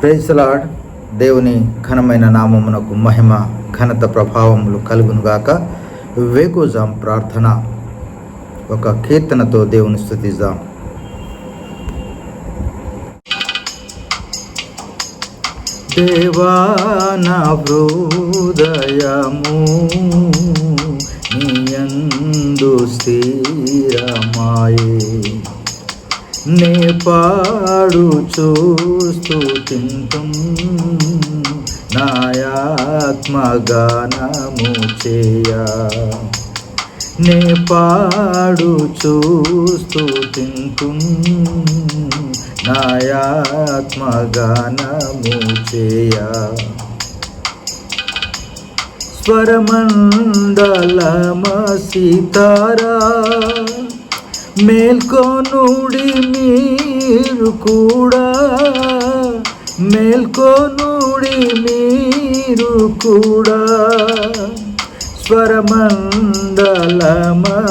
Praise the Lord దేవుని ఘనమైన నామమునకు మహిమ ఘనత ప్రభావములు కలుగునుగాక వేకోజాం ప్రార్థన. ఒక కీర్తనతో దేవుని స్థుతిద్దాం దేవా నా హృదయము స్థిరమాయే. నే పాడు చూస్తూ తింటూ. నాయాత్మగానము చేయా. నే పాడు చూస్తూ తింటూ. నాయాత్మగానము చేయా. స్వరమండలమ సీతారా మేల్కోనుడి మీరు కూడా. మేల్కోనుడి మీరు కూడా. స్వరమండలమ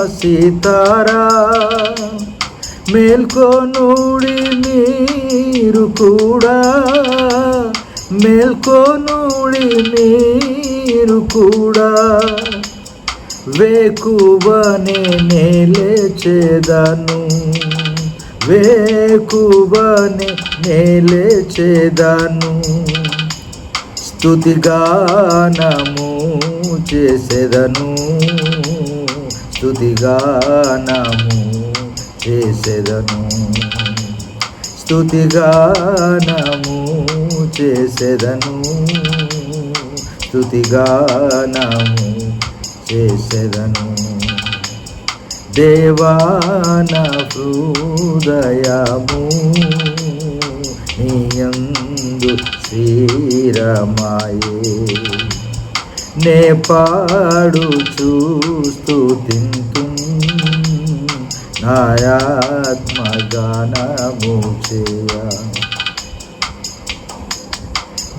సీతారా మేల్కోనుడి మీరు కూడా. మేల్కోనుడి మీరు కూడా. వేకువనే నేలేచేదాను. వేకువనే నేలేచేదాను. స్తుతిగానము చేసేదను. స్తుతిగానము చేసేదను. స్తుతిగానము చేసేదను. స్తుతిగానము చేసేదను. దేవాన హృదయము నీయందు శ్రీరమాయే నే పాడు చూస్తూ తింటు నాయాత్మగానము చేయ.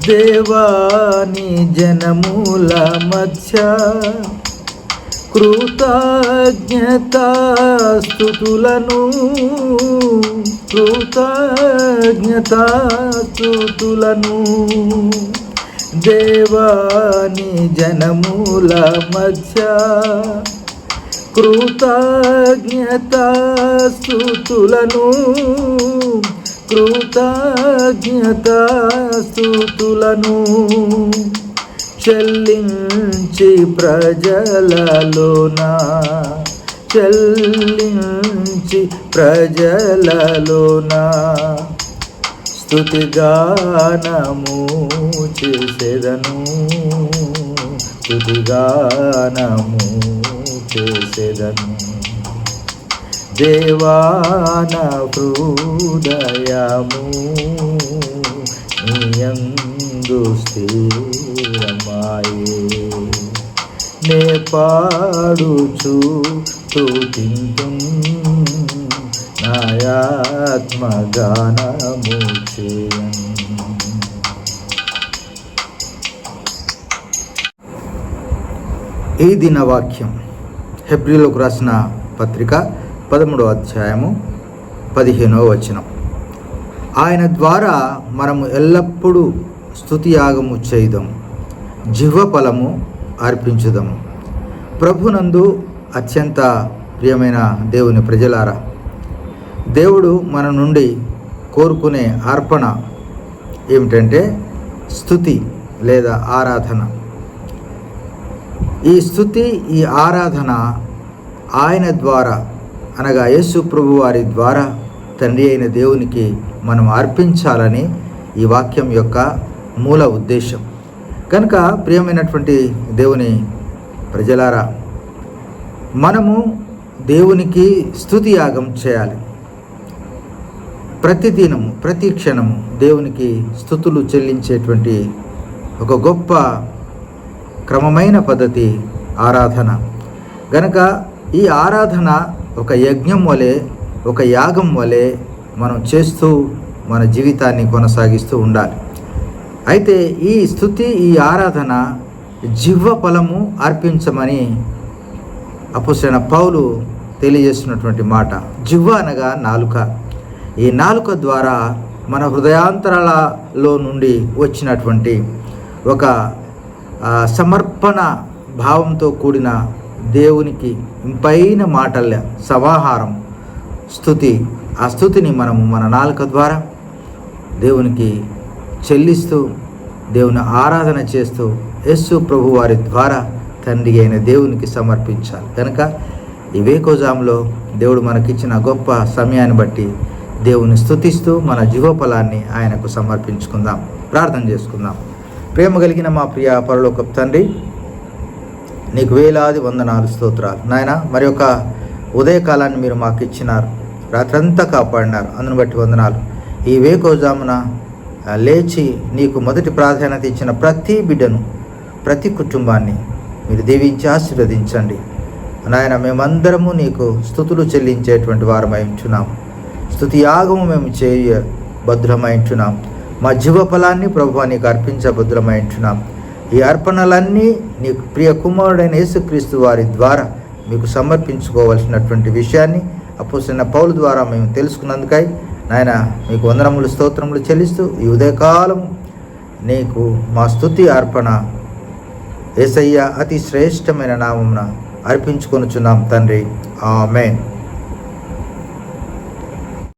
దేవాని జనముల మధ్య కృతజ్ఞతాస్తుతులను కృతజ్ఞతాస్తుతులను. దేవాని జనముల మధ్య కృతజ్ఞతాస్తుతులను కృతజ్ఞతాస్తుతులను. చెల్లించి ప్రజలలోన? చెల్లించి ప్రజలలోన? స్తుతిగానము చేసేదను స్తుతిగానము చేసేదను. దేవాన హృదయము నియందు స్థిరమాయే పాడుచు తింటూ నాయాత్మగానము చేయను ఈ దిన వాక్యం హెబ్రిలోకి రాసిన పత్రిక పదమూడవ అధ్యాయము పదిహేనవ వచనం. ఆయన ద్వారా మనము ఎల్లప్పుడూ స్థుతియాగము చేయుదాం జిహ్వ ఫలము అర్పించుదాము ప్రభునందు అత్యంత ప్రియమైన దేవుని ప్రజలారా దేవుడు మన నుండి కోరుకునే అర్పణ ఏమిటంటే స్థుతి లేదా ఆరాధన. ఈ స్థుతి ఈ ఆరాధన ఆయన ద్వారా అనగా యేసు ప్రభు వారి ద్వారా తండ్రి అయిన దేవునికి మనం అర్పించాలని ఈ వాక్యం యొక్క మూల ఉద్దేశం. కనుక ప్రియమైనటువంటి దేవుని ప్రజలారా మనము దేవునికి స్థుతి యాగం చేయాలి. ప్రతిదినము ప్రతి క్షణము దేవునికి స్థుతులు చెల్లించేటువంటి ఒక గొప్ప క్రమమైన పద్ధతి ఆరాధన. గనక ఈ ఆరాధన ఒక యజ్ఞం వలె ఒక యాగం వలె మనం చేస్తూ మన జీవితాన్ని కొనసాగిస్తూ ఉండాలి. అయితే ఈ స్థుతి ఈ ఆరాధన జివ్వ ఫలము అర్పించమని అపుసైన పౌలు తెలియజేస్తున్నటువంటి మాట. జివ్వ అనగా నాలుక. ఈ నాలుక ద్వారా మన హృదయాంతరాలలో నుండి వచ్చినటువంటి ఒక సమర్పణ భావంతో కూడిన దేవునికి ఇంపైన మాటల సమాహారం స్థుతి. ఆ స్థుతిని మనము మన నాలుక ద్వారా దేవునికి చెల్లిస్తూ దేవుని ఆరాధన చేస్తూ యేసు ప్రభు వారి ద్వారా తండ్రి అయిన దేవునికి సమర్పించాలి. కనుక ఈ వేకోజాంలో దేవుడు మనకిచ్చిన గొప్ప సమయాన్ని బట్టి దేవుని స్థుతిస్తూ మన జీవఫలాన్ని ఆయనకు సమర్పించుకుందాం. ప్రార్థన చేసుకుందాం. ప్రేమ కలిగిన మా ప్రియ పరలోక తండ్రి నీకు వేలాది వందనాలు స్తోత్రాలు. నాయన మరి ఒక ఉదయకాలాన్ని మీరు మాకు ఇచ్చినారు రాత్రంతా కాపాడినారు. అందును బట్టి వందనాలు. ఈ వేకోజామున లేచి నీకు మొదటి ప్రాధాన్యత ఇచ్చిన ప్రతి బిడ్డను ప్రతి కుటుంబాన్ని మీరు దీవించి ఆశీర్వదించండి. నాయన మేమందరము నీకు స్థుతులు చెల్లించేటువంటి వారమై ఉంచున్నాం స్థుతి యాగము మేము చేయ భద్రమై ఉంటున్నాం. మా జీవఫలాన్ని ప్రభు నీకు అర్పించ భద్రమై ఉంటున్నాం. ఈ అర్పణలన్నీ నీకు ప్రియ కుమారుడైన యేసుక్రీస్తు వారి ద్వారా మీకు సమర్పించుకోవాల్సినటువంటి విషయాన్ని అపోసిన పౌలు ద్వారా మేము తెలుసుకున్నందుకై నాయన మీకు వందనములు స్తోత్రములు చెల్లిస్తూ ఈ ఉదయకాలం నీకు మా స్తుతి అర్పణ. ఏసయ్య అతి శ్రేష్టమైన నామమున అర్పించుకొనుచున్నాం తండ్రి. ఆమెన్.